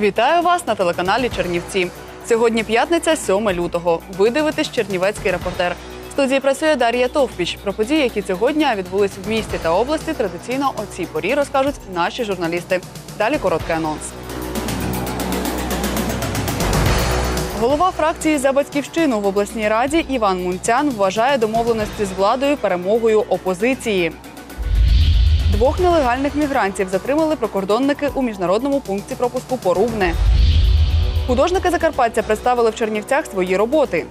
Вітаю вас на телеканалі Чернівці. Сьогодні п'ятниця, 7 лютого. Ви дивитесь Чернівецький репортер. В студії працює Дар'я Товпіч. Про події, які цього дня відбулись в місті та області, традиційно о цій порі розкажуть наші журналісти. Далі короткий анонс. Голова фракції за батьківщину в обласній раді Іван Мунцян вважає домовленості з владою перемогою опозиції. Двох нелегальних мігрантів затримали прикордонники у міжнародному пункті пропуску Порубне. Художники Закарпаття представили в Чернівцях свої роботи.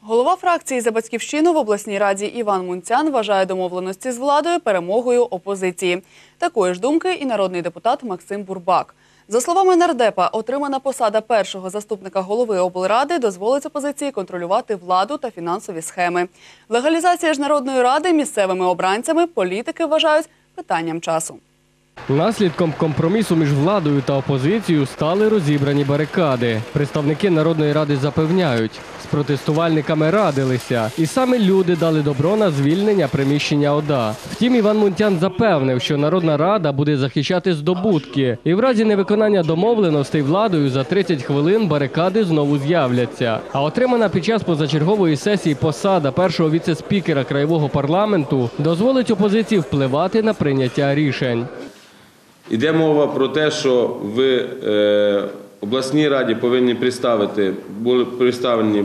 Голова фракції за батьківщину в обласній раді Іван Мунцян вважає домовленості з владою перемогою опозиції. Такої ж думки і народний депутат Максим Бурбак. За словами нардепа, отримана посада першого заступника голови облради дозволить опозиції контролювати владу та фінансові схеми. Легалізація ж народної ради місцевими обранцями політики вважають питанням часу. Наслідком компромісу між владою та опозицією стали розібрані барикади. Представники Народної ради запевняють, з протестувальниками радилися, і саме люди дали добро на звільнення приміщення ОДА. Втім, Іван Мунтян запевнив, що Народна рада буде захищати здобутки, і в разі невиконання домовленостей владою за 30 хвилин барикади знову з'являться. А отримана під час позачергової сесії посада першого віце-спікера краєвого парламенту дозволить опозиції впливати на прийняття рішень. Іде мова про те, що в е, обласній раді повинні представити, представлені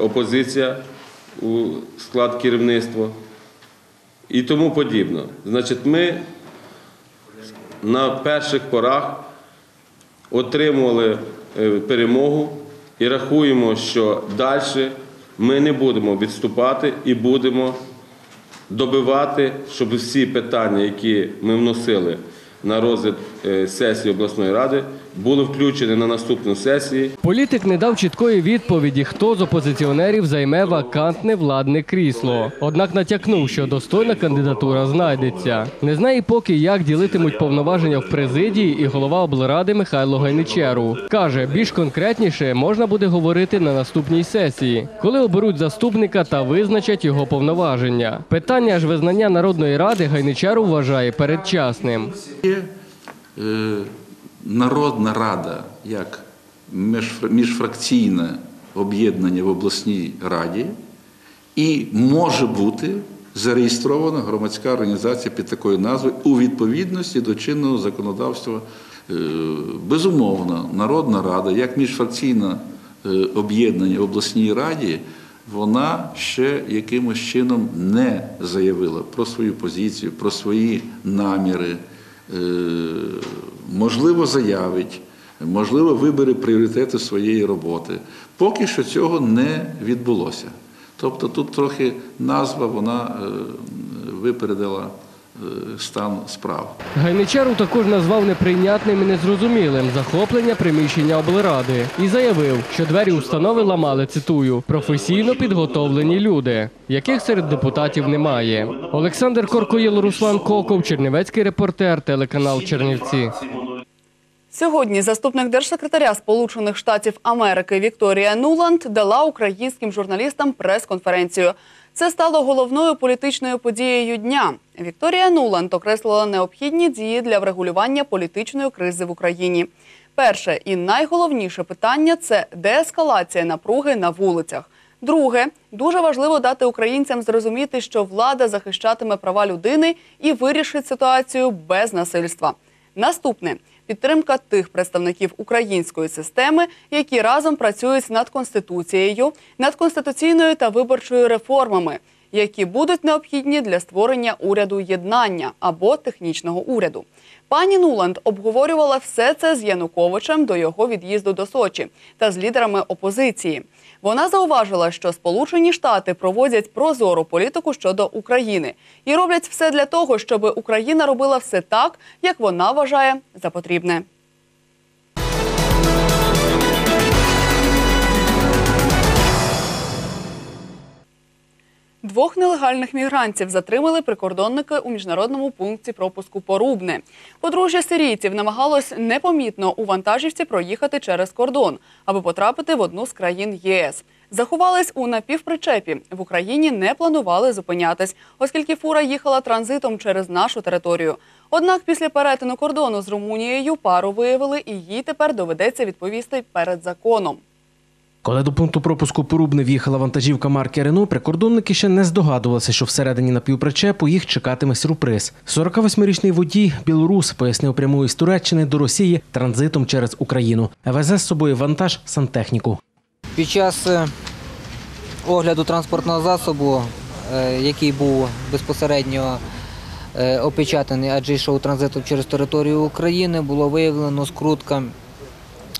опозиція у склад керівництва і тому подібне. Значить, ми на перших порах отримували е, перемогу і рахуємо, що далі ми не будемо відступати і будемо добивати, щоб всі питання, які ми вносили на розгляд сесії обласної ради, були включені на наступну сесію. Політик не дав чіткої відповіді, хто з опозиціонерів займе вакантне владне крісло. Однак натякнув, що достойна кандидатура знайдеться. Не знає поки, як ділитимуть повноваження в президії і голова облради Михайло Гайничеру. Каже, більш конкретніше можна буде говорити на наступній сесії, коли оберуть заступника та визначать його повноваження. Питання ж визнання народної ради Гайничеру вважає передчасним. Е, Народна рада як міжфракційне об'єднання в обласній раді, і може бути зареєстрована громадська організація під такою назвою у відповідності до чинного законодавства. Е, Безумовно, Народна рада, як міжфракційне е, об'єднання в обласній раді, вона ще якимось чином не заявила про свою позицію, про свої наміри. Е, можливо, заявить, можливо, вибере пріоритети своєї роботи. Поки що цього не відбулося. Тобто тут трохи назва вона е, випередила стан справ. Гайничару також назвав неприйнятним і незрозумілим захоплення приміщення облради і заявив, що двері установи ламали, цитую, професійно підготовлені люди, яких серед депутатів немає. Олександр Коркоїл, Руслан Коков, Чернівецький репортер, телеканал Чернівці. Сьогодні заступник держсекретаря Сполучених Штатів Америки Вікторія Нуланд дала українським журналістам прес-конференцію. Це стало головною політичною подією дня. Вікторія Нуланд окреслила необхідні дії для врегулювання політичної кризи в Україні. Перше і найголовніше питання це деескалація напруги на вулицях. Друге, дуже важливо дати українцям зрозуміти, що влада захищатиме права людини і вирішить ситуацію без насильства. Наступне підтримка тих представників української системи, які разом працюють над конституцією, над конституційною та виборчою реформами, які будуть необхідні для створення уряду єднання або технічного уряду. Пані Нуланд обговорювала все це з Януковичем до його від'їзду до Сочі та з лідерами опозиції. Вона зауважила, що Сполучені Штати проводять прозору політику щодо України і роблять все для того, щоб Україна робила все так, як вона вважає за потрібне. Двох нелегальних мігрантів затримали прикордонники у міжнародному пункті пропуску Порубне. Подружжя сирійців намагалось непомітно у вантажівці проїхати через кордон, аби потрапити в одну з країн ЄС. заховались у напівпричепі. В Україні не планували зупинятись, оскільки фура їхала транзитом через нашу територію. Однак після перетину кордону з Румунією пару виявили, і їй тепер доведеться відповісти перед законом. Коли до пункту пропуску Порубне в'їхала вантажівка марки Рено, прикордонники ще не здогадувалися, що всередині напівпричепу їх чекатиме сюрприз. 48-річний водій білорус пояснив прямує з Туреччини до Росії транзитом через Україну. Везе з собою вантаж сантехніку. Під час е, огляду транспортного засобу, е, який був безпосередньо е, опечатаний, адже йшов транзитом через територію України, було виявлено скрутка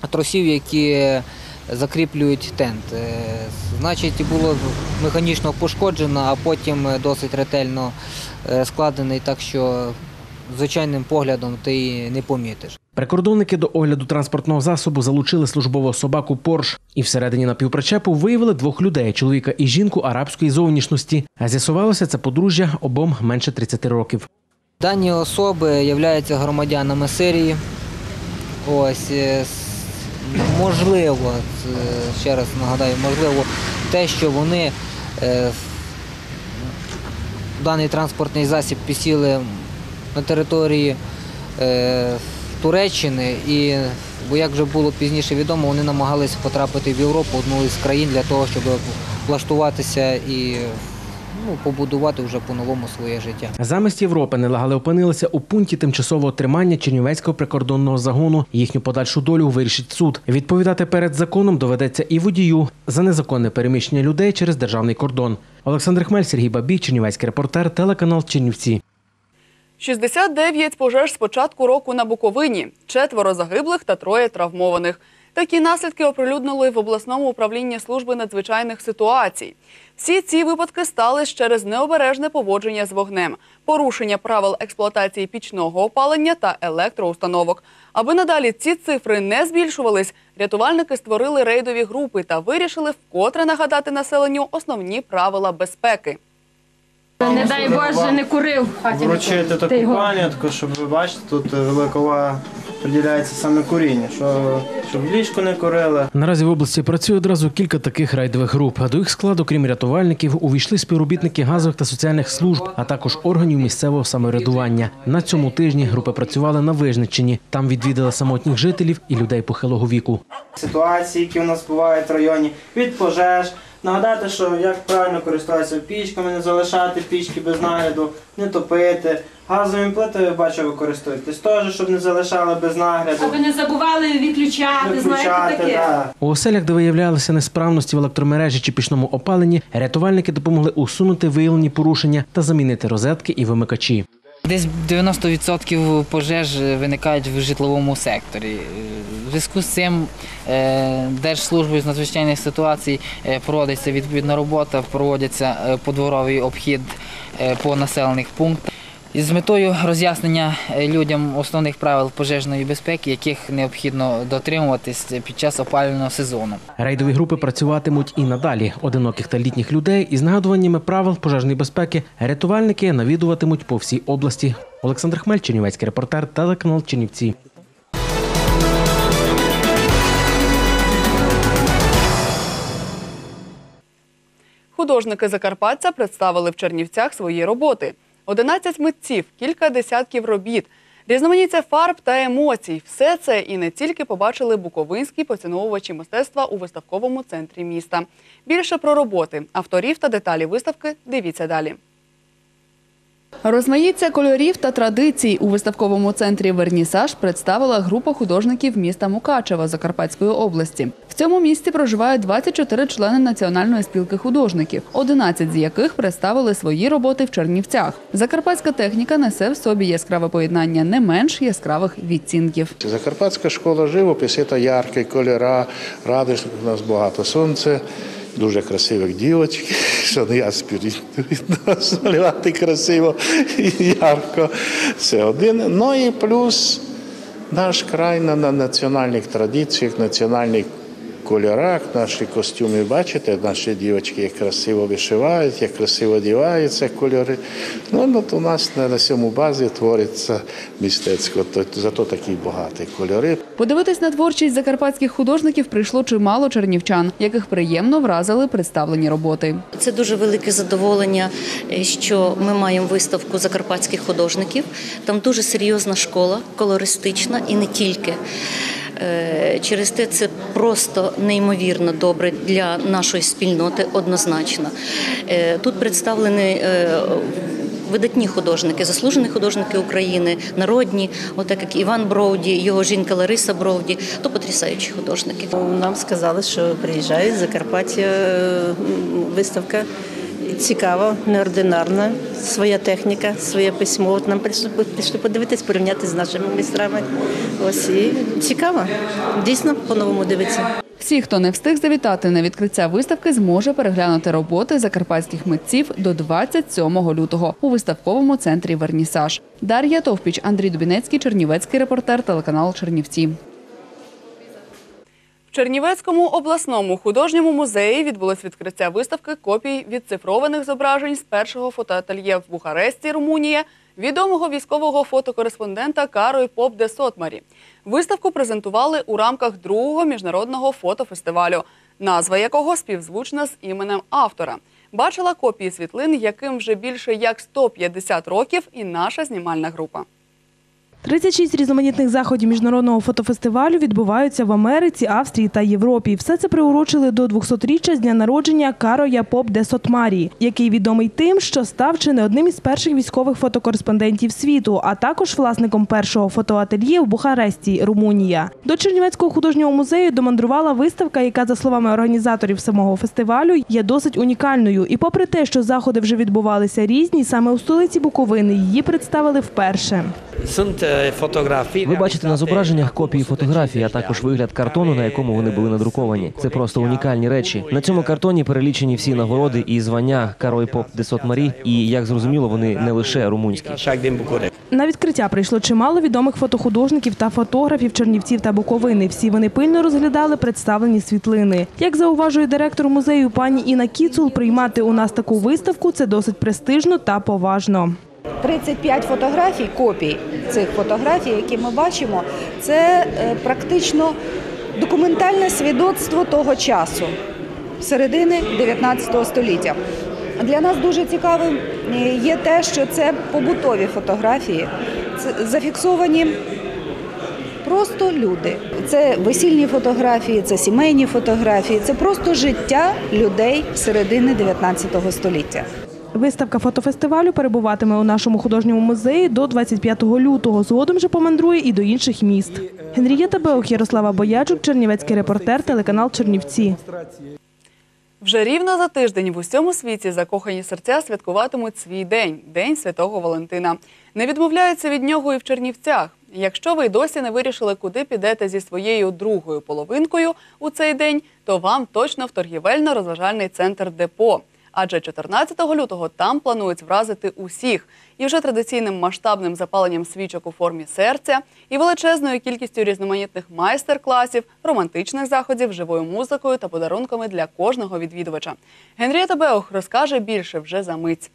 тросів, які закріплюють тент. Е, Значить, було механічно пошкоджено, а потім досить ретельно е, складений, так що звичайним поглядом ти не помітиш. Прикордонники до огляду транспортного засобу залучили службову собаку Порш і всередині напівпричепу виявили двох людей чоловіка і жінку арабської зовнішності. А з'ясувалося це подружжя обом менше 30 років. Дані особи являються громадянами Сирії. Ось е, можливо, ще раз нагадаю, можливо, те, що вони е, в даний транспортний засіб підсіли на території е, Туреччини. І, бо як вже було пізніше відомо, вони намагалися потрапити в Європу, одну із країн для того, щоб влаштуватися і ну, побудувати вже по-новому своє життя. Замість Європи нелегали опинилися у пункті тимчасового тримання Чернівецького прикордонного загону. Їхню подальшу долю вирішить суд. Відповідати перед законом доведеться і водію за незаконне переміщення людей через державний кордон. Олександр Хмель, Сергій Бабій, Чернівецький репортер, телеканал Чернівці. 69 пожеж з початку року на Буковині, четверо загиблих та троє травмованих. Такі наслідки оприлюднили в обласному управлінні служби надзвичайних ситуацій. Всі ці випадки стались через необережне поводження з вогнем, порушення правил експлуатації пічного опалення та електроустановок. Аби надалі ці цифри не збільшувались, рятувальники створили рейдові групи та вирішили вкотре нагадати населенню основні правила безпеки. Не дай Боже, не курив. вручити таку пам'ятку, щоб ви бачите, тут велика увага приділяється саме курінню, що, щоб в ліжку не курили. Наразі в області працює одразу кілька таких рейдових груп. До їх складу, крім рятувальників, увійшли співробітники газових та соціальних служб, а також органів місцевого самоврядування. На цьому тижні групи працювали на Вижниччині. Там відвідали самотніх жителів і людей похилого віку. Ситуації, які у нас бувають в районі, від пожеж. Нагадати, що як правильно користуватися пічками, не залишати пічки без нагляду, не топити. Газовими плитами, бачу, ви користуєтесь теж, щоб не залишали без нагляду. Аби не забували відключати, знаєте таке. да. У оселях, де виявлялися несправності в електромережі чи пічному опаленні, рятувальники допомогли усунути виявлені порушення та замінити розетки і вимикачі. Десь 90% пожеж виникають в житловому секторі. В зв'язку з цим е, Держслужбою з надзвичайних ситуацій е, проводиться відповідна робота, проводиться е, подворовий обхід по населених пунктах. З метою роз'яснення е, людям основних правил пожежної безпеки, яких необхідно дотримуватись під час опалювального сезону. Рейдові групи працюватимуть і надалі. Одиноких та літніх людей із нагадуваннями правил пожежної безпеки рятувальники навідуватимуть по всій області. Олександр Хмель, Чернівецький репортер, телеканал Чернівці. Художники Закарпаття представили в Чернівцях свої роботи. 11 митців, кілька десятків робіт, різноманіття фарб та емоцій. Все це і не тільки побачили буковинські поціновувачі мистецтва у виставковому центрі міста. Більше про роботи, авторів та деталі виставки дивіться далі. Розмаїття кольорів та традицій у виставковому центрі Вернісаж представила група художників міста Мукачева Закарпатської області. В цьому місті проживають 24 члени Національної спілки художників, 11 з яких представили свої роботи в Чернівцях. Закарпатська техніка несе в собі яскраве поєднання не менш яскравих відцінків. Закарпатська школа живопису це яркі кольора, радість, у нас багато сонця, дуже красивих дівочок, що не я малювати красиво і ярко. Це один. Ну і плюс наш край на національних традиціях, національних кольорах, наші костюми, бачите, наші дівчатки як красиво вишивають, як красиво одягаються кольори. Ну, то у нас на, на цьому базі твориться мистецтво, то, зато такі багаті кольори. Подивитись на творчість закарпатських художників прийшло чимало чернівчан, яких приємно вразили представлені роботи. Це дуже велике задоволення, що ми маємо виставку закарпатських художників. Там дуже серйозна школа, колористична і не тільки. Е, Через те це просто неймовірно добре для нашої спільноти однозначно. Е, Тут представлені е, видатні художники, заслужені художники України, народні, отак як Іван Броуді, його жінка Лариса Броуді, то потрясаючі художники. Нам сказали, що приїжджають з Закарпаття виставка цікава, неординарна, своя техніка, своє письмо. От нам прийшли, пішли подивитись, порівняти з нашими майстрами. Ось і цікаво. Дійсно, по-новому дивиться. Всі, хто не встиг завітати на відкриття виставки, зможе переглянути роботи закарпатських митців до 27 лютого у виставковому центрі Вернісаж. Дар'я Товпіч, Андрій Дубінецький, Чернівецький репортер, телеканал Чернівці. Чернівецькому обласному художньому музеї відбулось відкриття виставки копій відцифрованих зображень з першого фотоательє в Бухаресті, Румунія, відомого військового фотокореспондента Карої Поп де Сотмарі. Виставку презентували у рамках другого міжнародного фотофестивалю, назва якого співзвучна з іменем автора. Бачила копії світлин, яким вже більше як 150 років, і наша знімальна група. 36 різноманітних заходів міжнародного фотофестивалю відбуваються в Америці, Австрії та Європі. Все це приурочили до 200-річчя з дня народження Кароя Поп де Сотмарі, який відомий тим, що став чи не одним із перших військових фотокореспондентів світу, а також власником першого фотоательє в Бухаресті, Румунія. До Чернівецького художнього музею домандрувала виставка, яка, за словами організаторів самого фестивалю, є досить унікальною. І попри те, що заходи вже відбувалися різні, саме у столиці Буковини її представили вперше. Ви бачите на зображеннях копії фотографій, а також вигляд картону, на якому вони були надруковані. Це просто унікальні речі. На цьому картоні перелічені всі нагороди і звання Карой Поп де Сотмарі, і як зрозуміло, вони не лише румунські. На відкриття прийшло чимало відомих фотохудожників та фотографів Чернівців та Буковини. Всі вони пильно розглядали представлені світлини. Як зауважує директор музею пані Інна Кіцул, приймати у нас таку виставку це досить престижно та поважно. 35 фотографій, копій цих фотографій, які ми бачимо, це е, практично документальне свідоцтво того часу, середини 19 століття. Для нас дуже цікавим е, є те, що це побутові фотографії, це зафіксовані просто люди. Це весільні фотографії, це сімейні фотографії, це просто життя людей середини 19 століття. Виставка фотофестивалю перебуватиме у нашому художньому музеї до 25 лютого. Згодом же помандрує і до інших міст. Генрієта Беух, Ярослава Боячук, Чернівецький репортер, телеканал Чернівці. Вже рівно за тиждень в усьому світі закохані серця святкуватимуть свій день День Святого Валентина. Не відмовляються від нього і в Чернівцях. Якщо ви й досі не вирішили, куди підете зі своєю другою половинкою у цей день, то вам точно в торгівельно-розважальний центр Депо. Адже 14 лютого там планують вразити усіх і вже традиційним масштабним запаленням свічок у формі серця, і величезною кількістю різноманітних майстер-класів, романтичних заходів, живою музикою та подарунками для кожного відвідувача. Генрієта Беох розкаже більше вже за мить.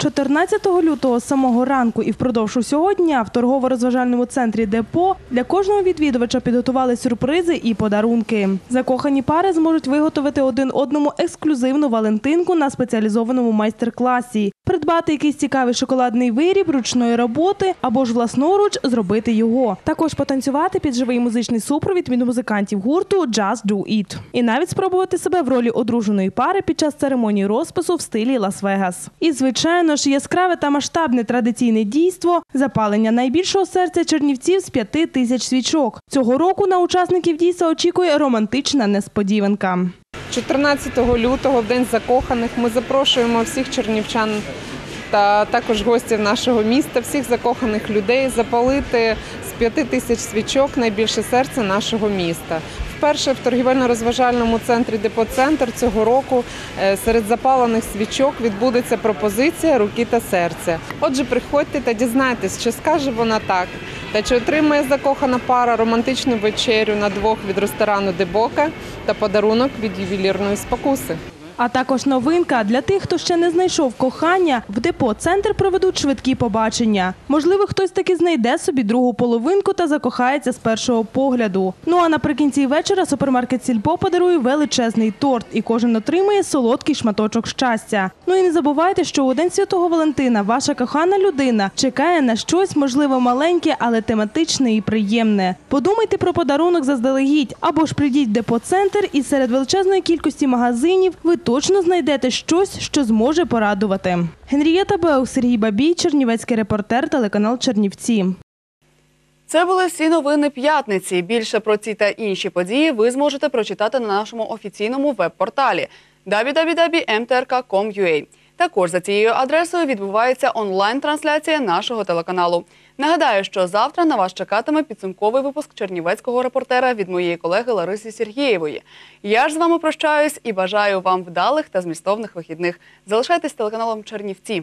14 лютого з самого ранку і впродовж усього дня в торгово-розважальному центрі Депо для кожного відвідувача підготували сюрпризи і подарунки. Закохані пари зможуть виготовити один одному ексклюзивну валентинку на спеціалізованому майстер-класі, придбати якийсь цікавий шоколадний виріб ручної роботи або ж власноруч зробити його. Також потанцювати під живий музичний супровід від музикантів гурту Just Do It. І навіть спробувати себе в ролі одруженої пари під час церемонії розпису в стилі Лас-Вегас. І звичайно ж яскраве та масштабне традиційне дійство запалення найбільшого серця чернівців з п'яти тисяч свічок. Цього року на учасників дійства очікує романтична несподіванка. 14 лютого, в День закоханих, ми запрошуємо всіх чернівчан та також гостів нашого міста, всіх закоханих людей запалити п'яти тисяч свічок найбільше серце нашого міста. Вперше в торгівельно-розважальному центрі Депоцентр цього року е, серед запалених свічок відбудеться пропозиція руки та серця. Отже, приходьте та дізнайтесь, чи скаже вона так. Та чи отримає закохана пара романтичну вечерю на двох від ресторану Дебока та подарунок від ювелірної спокуси? А також новинка для тих, хто ще не знайшов кохання. В депо центр проведуть швидкі побачення. Можливо, хтось таки знайде собі другу половинку та закохається з першого погляду. Ну а наприкінці вечора супермаркет Сільпо подарує величезний торт, і кожен отримає солодкий шматочок щастя. Ну і не забувайте, що у день святого Валентина ваша кохана людина чекає на щось, можливо, маленьке, але тематичне і приємне. Подумайте про подарунок заздалегідь або ж прийдіть в депо-центр, і серед величезної кількості магазинів ви точно знайдете щось, що зможе порадувати. Генрієта Беу, Сергій Бабій, Чернівецький репортер, телеканал Чернівці. Це були всі новини п'ятниці. Більше про ці та інші події ви зможете прочитати на нашому офіційному веб-порталі www.mtrk.com.ua. Також за цією адресою відбувається онлайн-трансляція нашого телеканалу. Нагадаю, що завтра на вас чекатиме підсумковий випуск чернівецького репортера від моєї колеги Лариси Сергієвої. Я ж з вами прощаюсь і бажаю вам вдалих та змістовних вихідних. Залишайтесь телеканалом Чернівці.